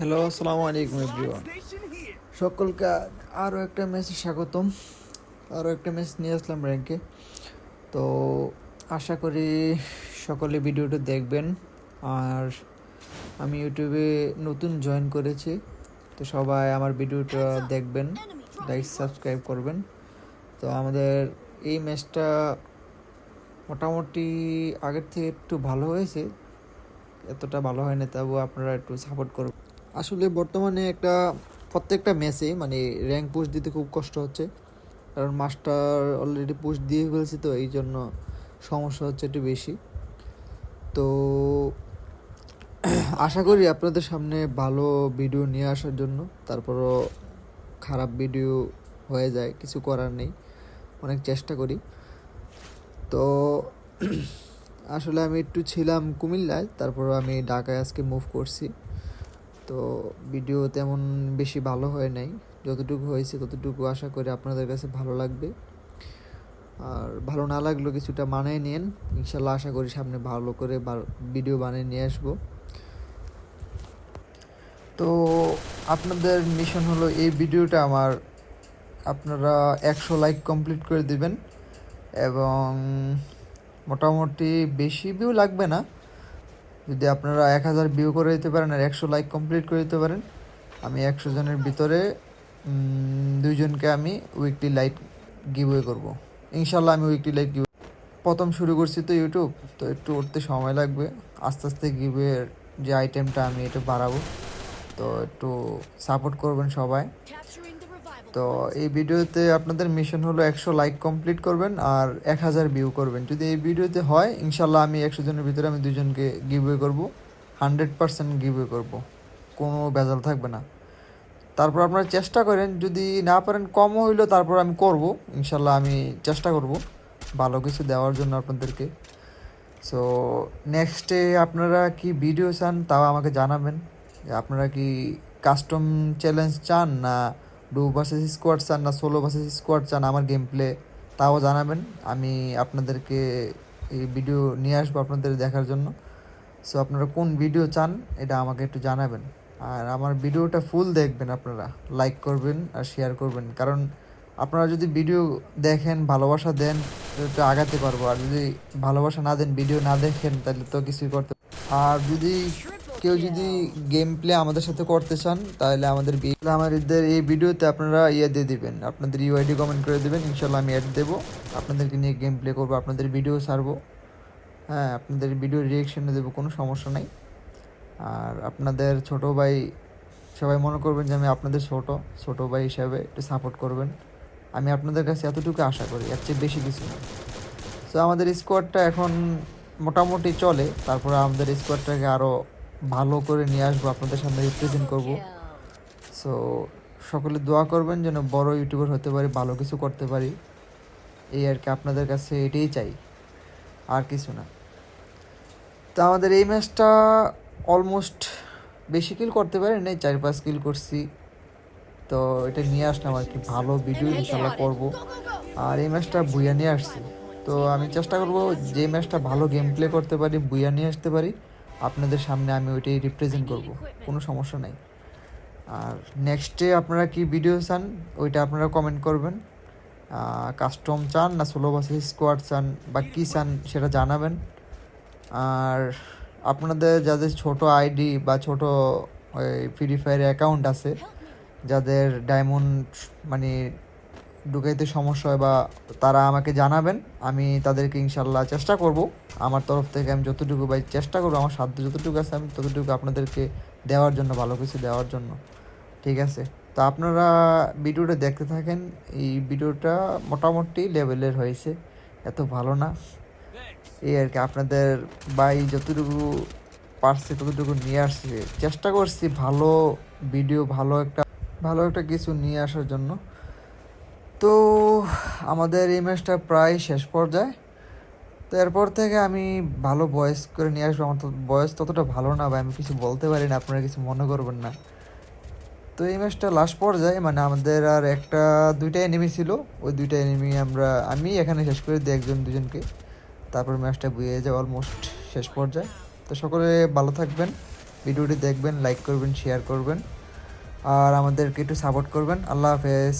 Hello আসসালামু আলাইকুম everyone সকলকে আরও একটা ম্যাচে স্বাগতম। আরও একটা ম্যাচ নিয়ে আসলাম র্যাঙ্কে। তো আশা করি সকলে ভিডিওটা দেখবেন। আর আমি ইউটিউবে নতুন জয়েন করেছি। তো সবাই আমার ভিডিওটা দেখবেন লাইক সাবস্ক্রাইব করবেন। তো আমাদের এই ম্যাচটা মোটামুটি আগের থেকে একটু ভালো হয়েছে। এতটা ভালো হয় না তবুও আপনারা একটু সাপোর্ট করবেন আসলে বর্তমানে একটা, প্রত্যেকটা ম্যাচে মানে র্যাঙ্ক পুশ দিতে খুব কষ্ট হচ্ছে। কারণ মাস্টার অলরেডি পুশ দিয়ে ফেলছে তো, এই জন্য সমস্যা হচ্ছে একটু বেশি। তো আশা করি আপনাদের সামনে ভালো ভিডিও নিয়ে আসার জন্য। তারপরও খারাপ ভিডিও হয়ে যায়, কিছু করার নেই। অনেক চেষ্টা করি। তো আসলে আমি একটু ছিলাম কুমিল্লায় তারপর আমি ঢাকায় আজকে মুভ করছি। তো ভিডিও তেমন বেশি ভালো হয় নাই। যতটুকু হয়েছে ততটুকু আশা করি আপনাদের কাছে ভালো লাগবে। আর ভালো না লাগলেও কিছুটা মানিয়ে নিন। ইনশাল্লাহ আশা করি সামনে ভালো করে ভিডিও বানিয়ে নিয়ে আসব। তো আপনাদের মিশন হলো এই ভিডিওটা আমার আপনারা একশো লাইক কমপ্লিট করে দিবেন এবং মোটামুটি বেশি ভিউ লাগবে না। যদি আপনারা এক হাজার ভিউ করে দিতে পারেন আর একশো লাইক কমপ্লিট করে দিতে পারেন, আমি একশো জনের ভিতরে দুইজনকে আমি উইকলি লাইট গিভওয়ে করব। ইনশাল্লাহ আমি উইকলি লাইট গিভ প্রথম শুরু করছি তো ইউটিউব তো একটু উঠতে সময় লাগবে। আস্তে আস্তে গিভওয়ের যে আইটেমটা আমি এটা বাড়াবো। তো একটু সাপোর্ট করবেন সবাই। তো এই ভিডিওতে আপনাদের মিশন হলো একশো লাইক কমপ্লিট করবেন আর এক হাজার ভিউ করবেন। যদি এই ভিডিওতে হয় ইনশাল্লাহ আমি একশো জনের ভিতরে আমি দুজনকে গিভওয়ে করব। হান্ড্রেড পার্সেন্ট গিভওয়ে করব। কোনো ভেজাল থাকবে না। তারপর আপনারা চেষ্টা করেন, যদি না পারেন কমও হইলেও তারপর আমি করব। ইনশাল্লাহ আমি চেষ্টা করব ভালো কিছু দেওয়ার জন্য আপনাদেরকে। সো নেক্সটে আপনারা কি ভিডিও চান তাও আমাকে জানাবেন। আপনারা কি কাস্টম চ্যালেঞ্জ চান না ডু ভার্সেস স্কোয়াড চান না, সোলো ভার্সেস স্কোয়াড চান, আমার গেম প্লে তাও জানাবেন। আমি আপনাদেরকে এই ভিডিও নিয়ে আসব আপনাদের দেখার জন্য। সো আপনারা কোন ভিডিও চান, এটা আমাকে একটু জানাবেন। আর আমার ভিডিওটা ফুল দেখবেন আপনারা। লাইক করবেন আর শেয়ার করবেন। কারণ আপনারা যদি ভিডিও দেখেন, ভালোবাসা দেন একটু আগাতে পারব। আর যদি ভালোবাসা না দেন ভিডিও না দেখেন, তাহলে তো কিছুই করতে আর যদি কেউ যদি গেম প্লে আমাদের সাথে করতে চান, তাহলে আমাদের আমাদের এই ভিডিওতে আপনারা ইয়ে দিয়ে দিবেন। আপনাদের ইউআইডি কমেন্ট করে দেবেন ইনশাল্লাহ আমি অ্যাড দেবো। আপনাদেরকে নিয়ে গেম প্লে করব, আপনাদের ভিডিও ছাড়বো। হ্যাঁ আপনাদের ভিডিও রিয়েকশনে দেবো, কোনো সমস্যা নাই। আর আপনাদের ছোট ভাই, সবাই মনে করবেন যে আমি আপনাদের ছোট ছোট ভাই হিসাবে একটু সাপোর্ট করবেন। আমি আপনাদের কাছে এতটুকু আশা করি, এর চেয়ে বেশি কিছু না। সো আমাদের স্কোয়াডটা এখন মোটামুটি চলে, তারপরে আমাদের স্কোয়াডটাকে আরও ভালো করে নিয়ে আসব, আপনাদের সামনে রিপ্রেজেন্ট করব। সো সকলে দোয়া করবেন যেন বড় ইউটিউবার হতে পারি, ভালো কিছু করতে পারি। এই আর কি, আপনাদের কাছে এটাই চাই, আর কিছু না। তো আমাদের এই ম্যাচটা অলমোস্ট বেশি কিল করতে পারি নাই, চার পাঁচ কিল করছি। তো এটা নিয়ে আসলাম আর কি, ভালো ভিডিও ইনশাল্লাহ করব। আর এই ম্যাচটা বুইয়া নিয়ে আসছি। তো আমি চেষ্টা করব যে ম্যাচটা ভালো গেম প্লে করতে পারি, বুইয়া নিয়ে আসতে পারি। আপনাদের সামনে আমি ওইটাই রিপ্রেজেন্ট করব। কোনো সমস্যা নাই। আর নেক্সটে আপনারা কি ভিডিও চান ওইটা আপনারা কমেন্ট করবেন। কাস্টম চান না সোলো বাসেস স্কোয়াড চান বা কী চান সেটা জানাবেন। আর আপনাদের যাদের ছোট আইডি বা ছোট ওই ফ্রি ফায়ার অ্যাকাউন্ট আছে যাদের ডায়মন্ড মানে ঢুকাইতে সমস্যা হয় বা তারা আমাকে জানাবেন, আমি তাদেরকে ইনশাল্লাহ চেষ্টা করব। আমার তরফ থেকে আমি যতটুকু ভাই চেষ্টা করব, আমার সাধ্য যতটুকু আছে আমি ততটুকু আপনাদেরকে দেওয়ার জন্য, ভালো কিছু দেওয়ার জন্য। ঠিক আছে? তো আপনারা ভিডিওটা দেখতে থাকেন, এই ভিডিওটা মোটামুটি লেভেলের হয়েছে, এত ভালো না। এই আর কি, আপনাদের বাই যতটুকু পারছে ততটুকু নিয়ে আসছে। চেষ্টা করছি ভালো ভিডিও, ভালো একটা ভালো একটা কিছু নিয়ে আসার জন্য। তো আমাদের এই ম্যাচটা প্রায় শেষ পর্যায়ে। তো এরপর থেকে আমি ভালো বয়স করে নিয়ে আসব। আমার তো বয়স ততটা ভালো না বা আমি কিছু বলতে পারি না, আপনারা কিছু মনে করবেন না। তো এই ম্যাচটা লাস্ট পর্যায়ে মানে আমাদের আর একটা, দুইটা এনিমি ছিল। ওই দুইটা এনিমি আমরা, আমি এখানে শেষ করে দিই একজন দুজনকে। তারপর ম্যাচটা বুয়ে যায় অলমোস্ট শেষ পর্যায়ে। তো সকলে ভালো থাকবেন, ভিডিওটি দেখবেন লাইক করবেন শেয়ার করবেন। আর আমাদেরকে একটু সাপোর্ট করবেন। আল্লাহ হাফেজ।